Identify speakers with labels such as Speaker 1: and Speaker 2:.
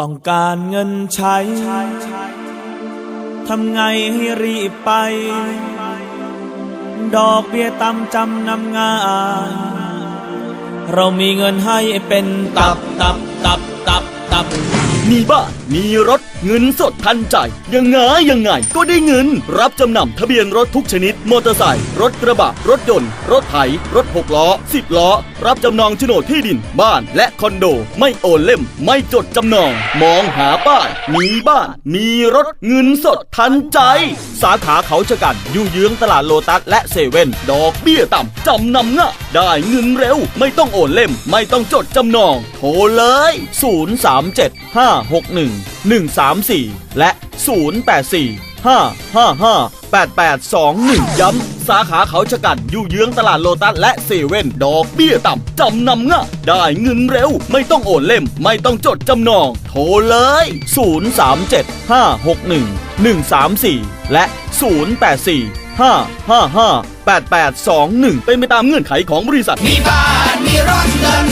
Speaker 1: ต้องการเงินใช้ ทำไงให้รีบไป ดอกเบี้ยต่ำจำนำงาน เรามีเงินให้เป็นตับตับตับตับตับ
Speaker 2: มีบ้าน มีรถ เงินสดทันใจ ยังไงยังไง ก็ได้เงิน รับจำนำทะเบียนรถทุกชนิด มอเตอร์ไซค์ รถกระบะ รถยนต์ รถไถ รถหกล้อสิบล้อ รับจำนองโฉนดที่ดิน บ้าน และคอนโด ไม่โอนเล่ม ไม่จดจำนอง มองหาป้ายมีบ้าน มีรถ เงินสดทันใจ สาขาเขาชะกันอยู่เยื้องตลาดโลตัสและเซเว่นดอกเบี้ยต่ำจำนำง่ายได้เงินเร็ว ไม่ต้องโอนเล่ม ไม่ต้องจดจำนอง โทรเลย 037 561 134 และ 084 555 8821 ย้ำ สาขาเขาชะกัน อยู่เยื้องตลาดโลตัสและเซเว่นดอกเบี้ยต่ำ จำนำง่ายได้เงินเร็ว ไม่ต้องโอนเล่ม ไม่ต้องจดจำนอง โทรเลย 037 561 134 และ 084 555 8821 เป็นไปตามเงื่อนไขของบริษัท
Speaker 3: มีบ้านมีรถเงิน